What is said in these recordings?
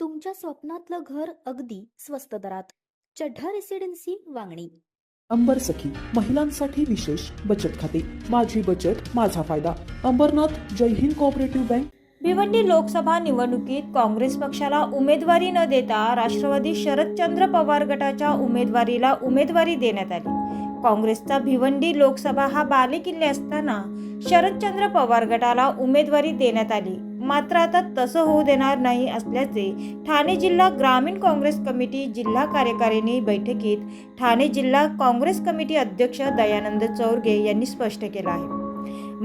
तुमच्या स्वप्नातलं घर अगदी स्वस्त दरात. चढ्ढा रेसिडेन्सी वांगणी. अंबर सखी महिलांसाठी विशेष बचत खाते. माझी बचत माझा फायदा. अंबरनाथ जय हिंद कोऑपरेटिव्ह बँक भिवंडी लोकसभा निवडणुकीत काँग्रेस पक्षाला उमेदवारी न देता राष्ट्रवादी शरदचंद्र पवार गटाच्या उमेदवारीला उमेदवारी देण्यात आली. काँग्रेसचा भिवंडी लोकसभा हा बालेकिल्ले असताना शरदचंद्र पवार गटाला उमेदवारी देण्यात आली. मात्र आता तसं होऊ देणार नाही असल्याचे ठाणे जिल्हा ग्रामीण काँग्रेस कमिटी जिल्हा कार्यकारिणी बैठकीत ठाणे जिल्हा काँग्रेस कमिटी अध्यक्ष दयानंद चौरगे यांनी स्पष्ट केलं आहे.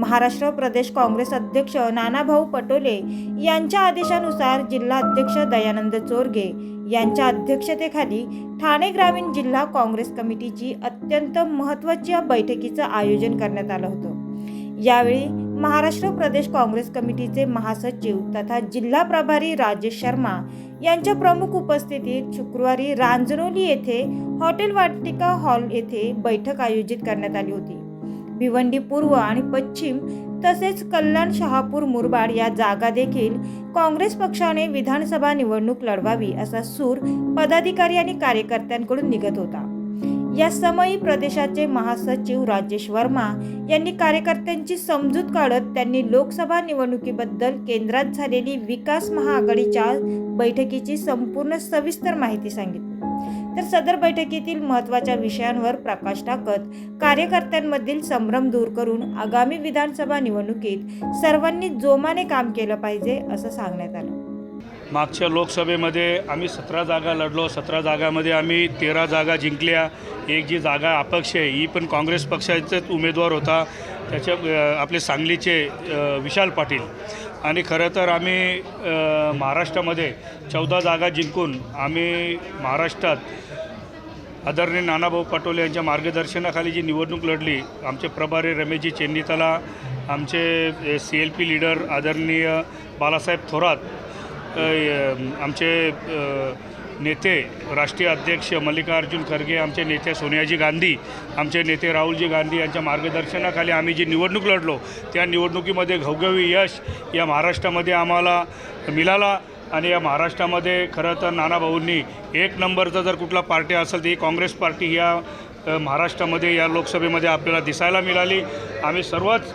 महाराष्ट्र प्रदेश काँग्रेस अध्यक्ष नानाभाऊ पटोले यांच्या आदेशानुसार जिल्हा अध्यक्ष दयानंद चोरगे यांच्या अध्यक्षतेखाली ठाणे ग्रामीण जिल्हा काँग्रेस कमिटीची अत्यंत महत्त्वाच्या बैठकीचं आयोजन करण्यात आलं होतं. यावेळी महाराष्ट्र प्रदेश काँग्रेस कमिटीचे महासचिव तथा जिल्हा प्रभारी राजेश शर्मा यांच्या प्रमुख उपस्थितीत शुक्रवारी रांजनोली येथे हॉटेल वाटिका हॉल येथे बैठक आयोजित करण्यात आली होती. भिवंडी पूर्व आणि पश्चिम तसेच कल्याण शहापूर मुरबाड या जागा देखील काँग्रेस पक्षाने विधानसभा निवडणूक लढवावी असा सूर पदाधिकारी आणि कार्यकर्त्यांकडून निघत होता. या समयी प्रदेशाचे महासचिव राजेश वर्मा यांनी कार्यकर्त्यांची समजूत काढत त्यांनी लोकसभा निवडणुकीबद्दल केंद्रात झालेली विकास महाआघाडीच्या बैठकीची संपूर्ण सविस्तर माहिती सांगितली. तर सदर बैठकीतील महत्त्वाच्या विषयांवर प्रकाश टाकत कार्यकर्त्यांमधील संभ्रम दूर करून आगामी विधानसभा निवडणुकीत सर्वांनी जोमाने काम केलं पाहिजे असं सांगण्यात आलं. मागच्या लोकसभेमध्ये आम्ही सतरा जागा लढलो. सतरा जागामध्ये आम्ही तेरा जागा जिंकल्या. एक जी जागा अपक्ष आहे ही पण काँग्रेस पक्षाचाच उमेदवार होता. त्याच्या आपले सांगलीचे विशाल पाटील. आणि खरं तर आम्ही महाराष्ट्रामध्ये चौदा जागा जिंकून आम्ही महाराष्ट्रात आदरणीय नानाभाऊ पटोले यांच्या मार्गदर्शनाखाली जी निवडणूक लढली आमचे प्रभारी रमेशजी चेन्नीतला आमचे सी एल पी लीडर आदरणीय बालासाहेब थोरात आमचे नेते राष्ट्रीय अध्यक्ष मल्लिकार्जुन खरगे आमचे नेते सोनियाजी गांधी आमचे नेते राहुलजी गांधी यांच्या मार्गदर्शनाखाली आम्ही जी निवडणूक लढलो त्या निवडणुकीमध्ये घवघवी यश या महाराष्ट्रामध्ये आम्हाला मिळाला आणि या महाराष्ट्रामध्ये खरं तर नानाभाऊंनी एक नंबरचा जर कुठला पार्टी असेल तर ही काँग्रेस पार्टी या महाराष्ट्रामध्ये या लोकसभेमध्ये आपल्याला दिसायला मिळाली. आम्ही सर्वच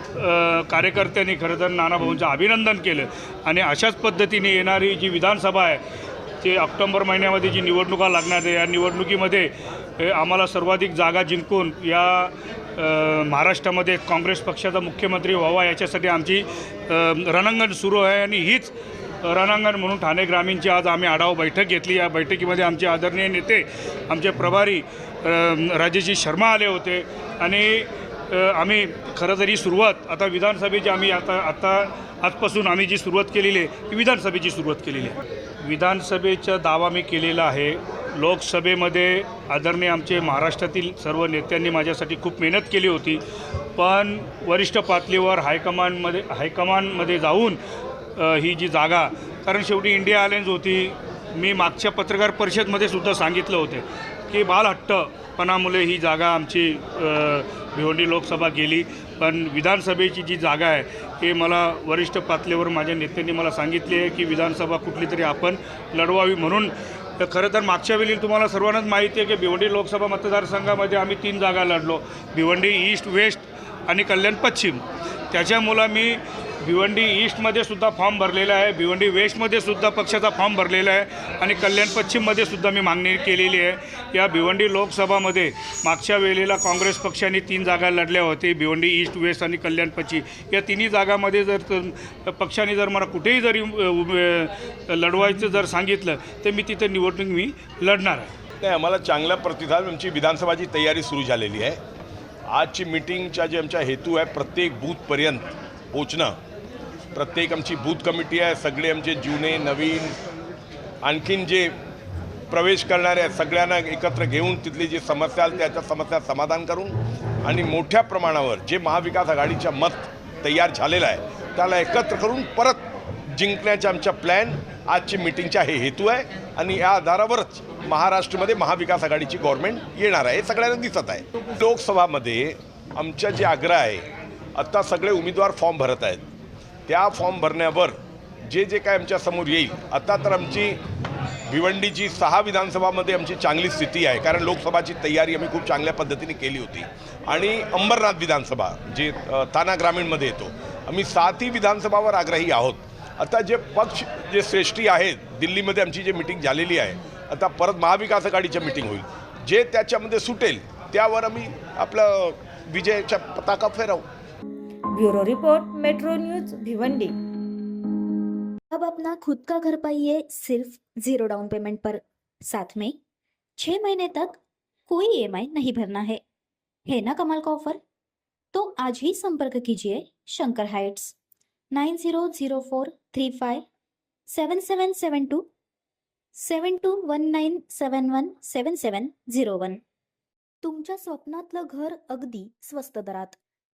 कार्यकर्त्यांनी खरं तर नानाभाऊंचं अभिनंदन केलं. आणि अशाच पद्धतीने येणारी जी विधानसभा आहे ते ऑक्टोंबर महिन्यामध्ये जी निवडणुका लागणार आहे या निवडणुकीमध्ये आम्हाला सर्वाधिक जागा जिंकून या महाराष्ट्रामध्ये काँग्रेस पक्षाचा मुख्यमंत्री व्हावा याच्यासाठी आमची रणांगण सुरू आहे. आणि हीच रणांगण म्हणून ठाणे ग्रामीणची आज आम्ही आढावा बैठक घेतली. या बैठकीमध्ये आमचे आदरणीय नेते आमचे प्रभारी राजेजी शर्मा आले होते. आणि आम्ही खरं तरी सुरुवात आता विधानसभेची आम्ही आता आता आजपासून आम्ही जी सुरुवात केलेली आहे ती विधानसभेची सुरुवात केलेली आहे. विधानसभेचा दावा मी केलेला आहे. लोकसभेमध्ये आदरणीय आमचे महाराष्ट्रातील सर्व नेत्यांनी माझ्यासाठी खूप मेहनत केली होती. पण वरिष्ठ पातळीवर हायकमांडमध्ये हायकमांडमध्ये जाऊन ही जी जागा कारण शेवटी इंडिया अलायन्स होती. मी मागच्या पत्रकार परिषदमध्ये सुद्धा सांगितलं होते की बालहट्टपणामुळे ही जागा आमची भिवंडी लोकसभा गेली. पण विधानसभेची जी जागा आहे हे मला वरिष्ठ पातळीवर माझ्या नेत्यांनी मला सांगितली आहे की विधानसभा कुठली तरी आपण लढवावी म्हणून. तर खरं तर मागच्या वेळी तुम्हाला सर्वांनाच माहिती आहे की भिवंडी लोकसभा मतदारसंघामध्ये आम्ही तीन जागा लढलो. भिवंडी ईस्ट वेस्ट आणि कल्याण पश्चिम. त्याच्यामुळं मी भिवंडी ईस्टमध्ये सुद्धा फॉर्म भरलेला आहे. भिवंडी वेस्टमध्ये सुद्धा पक्षाचा फॉर्म भरलेला आहे. आणि कल्याण पश्चिममध्ये सुद्धा मी मागणी केलेली आहे. या भिवंडी लोकसभामध्ये मागच्या वेळेला काँग्रेस पक्षाने तीन जागा लढल्या होते. भिवंडी ईस्ट वेस्ट आणि कल्याण पश्चिम. या तिन्ही जागामध्ये जर पक्षाने जर मला कुठेही जरी लढवायचं जर सांगितलं तर मी तिथे निवडणूक मी लढणार आहे. नाही आम्हाला चांगला प्रतिसाद आमची विधानसभाची तयारी सुरू झालेली आहे आजची मिटिंगचा जे आमचा हेतू आहे प्रत्येक बूथपर्यंत पोचणं प्रत्येक आमची बूथ कमिटी आहे सगळे आमचे जुने नवीन आणखीन जे प्रवेश करणारे आहेत सगळ्यांना एकत्र घेऊन तिथली जी समस्या आली त्याच्या समस्या समाधान करून आणि मोठ्या प्रमाणावर जे महाविकास आघाडीच्या मत तयार झालेलं आहे त्याला एकत्र करून परत जिंकण्याचा आमचा प्लॅन आजची मिटिंगचा हे हेतू आहे आणि या आधारावरच महाराष्ट्रामध्ये महाविकास आघाडीची गव्हर्नमेंट येणार आहे हे सगळ्यांना दिसत आहे. लोकसभामध्ये आमचा जे आग्रह आहे आत्ता सगळे उमेदवार फॉर्म भरत आहेत. त्या फॉर्म भरण्यावर जे जे काय आमच्यासमोर येईल आता तर आमची भिवंडीची सहा विधानसभामध्ये आमची चांगली स्थिती आहे कारण लोकसभाची तयारी आम्ही खूप चांगल्या पद्धतीने केली होती. आणि अंबरनाथ विधानसभा जे ताना ग्रामीणमध्ये येतो आम्ही सातही विधानसभावर आग्रही आहोत. आता जे पक्ष जे श्रेष्ठी आहेत दिल्लीमध्ये आमची जी मिटिंग झालेली आहे आता परत महाविकास आघाडीच्या मिटिंग होईल. जे त्याच्यामध्ये सुटेल त्यावर आम्ही आपलं विजयाच्या पताका फेरावू. Bureau report Metro News Bhiwandi. अब अपना खुद का घर पाइए सिर्फ जीरो डाउन पेमेंट पर। साथ में छह महीने तक कोई ईएमआई नहीं भरना है। है ना कमाल का ऑफर तो आज ही संपर्क कीजिए Shankar Heights. Nine zero zero four three five seven seven seven two seven two one nine seven one seven seven zero one. तुमच्या स्वप्नातलं घर अगदी स्वस्त दरात।